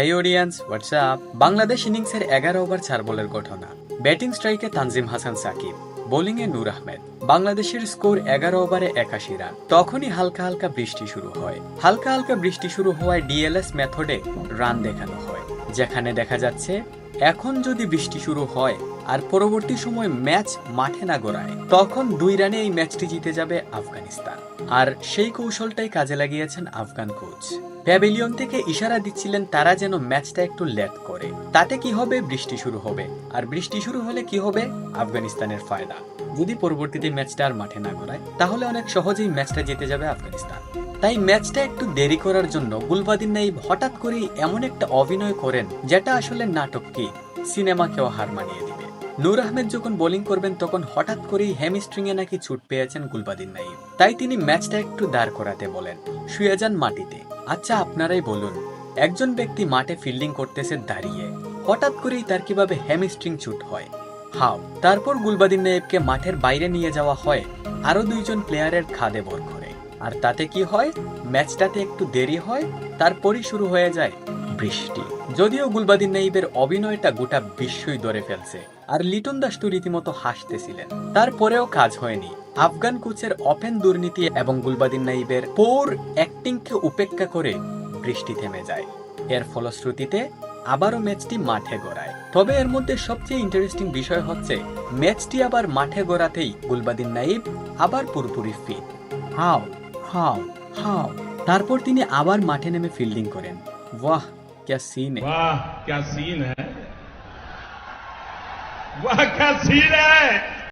হেই audience WhatsApp Bangladesh ইনিংসের এগারো over চার বলের ঘটনা। ব্যাটিং স্ট্রাইকে তানজিম হাসান সাকিব বোলিং এ নূর আহমেদ। বাংলাদেশের স্কোর এগারো ওভারে একাশি রান। তখনই হালকা হালকা বৃষ্টি শুরু হয়। হালকা হালকা বৃষ্টি শুরু হওয়ায় ডিএলএস মেথডে রান দেখানো হয়। যেখানে দেখা যাচ্ছে, এখন যদি বৃষ্টি শুরু হয় আর পরবর্তী সময় ম্যাচ মাঠে না গড়ায়। তখন দুই রানে এই ম্যাচটি জিতে যাবে আফগানিস্তান। আর সেই কৌশলটাই কাজে লাগিয়েছেন আফগান কোচ। প্যাভিলিয়ন থেকে ইশারা দিচ্ছিলেন তারা যেন ম্যাচটা একটু লেট করে। তাতে কি হবে? বৃষ্টি শুরু হবে। আর বৃষ্টি শুরু হলে কি হবে? আফগানিস্তানের ফায়দা। যদি পরবর্তীতে ম্যাচটা আর মাঠে না গড়ায়, তাহলে অনেক সহজেই ম্যাচটা জিতে যাবে আফগানিস্তান। তাই ম্যাচটা একটু দেরি করার জন্য গুলবাদিন নাইব হঠাৎ করেই এমন একটা অভিনয় করেন, যেটা আসলে নাটককে সিনেমাকেও হার মানিয়ে দিবে। নূর আহমেদ যখন বোলিং করবেন, তখন হঠাৎ করেই হ্যামস্ট্রিং এ নাকি ছুট পেয়েছেন গুলবাদিন নাইব তাই তিনি ম্যাচটা একটু দাঁড় করাতে বলেন। শুয়ে যান মাটিতে। আচ্ছা আপনারাই বলুন, একজন ব্যক্তি মাঠে ফিল্ডিং করতেছে দাঁড়িয়ে, হঠাৎ করেই তার কীভাবে হ্যামস্ট্রিং ছুট হয়? হাও, তারপর গুলবাদিন নাইবকে মাঠের বাইরে নিয়ে যাওয়া হয় আরও দুইজন প্লেয়ারের খাদে বর করে। আর তাতে কি হয়? ম্যাচটাতে একটু দেরি হয়, তারপরই শুরু হয়ে যায় বৃষ্টি। যদিও গুলবাদিন নাইবের অভিনয়টা গোটা বিশ্বই ধরে ফেলছে আর লিটন দাস তো রীতিমতো হাসতেছিলেন। তারপরেও কাজ হয়নি। আফগান কোচের ওপেন দুর্নীতি এবং গুলবাদিন নাইবের পোর অ্যাক্টিংকে উপেক্ষা করে বৃষ্টি থেমে যায়। এর ফলশ্রুতিতে আবারও ম্যাচটি মাঠে গড়ায়। তবে এর মধ্যে সবচেয়ে ইন্টারেস্টিং বিষয় হচ্ছে, ম্যাচটি আবার মাঠে গড়াতেই গুলবাদিন নাইব আবার পুরোপুরি ফিট হাও হাও হাও। তারপর তিনি আবার মাঠে নেমে ফিল্ডিং করেন। বাহ, ক্যা সিন है وہ آخر سی رہا ہے۔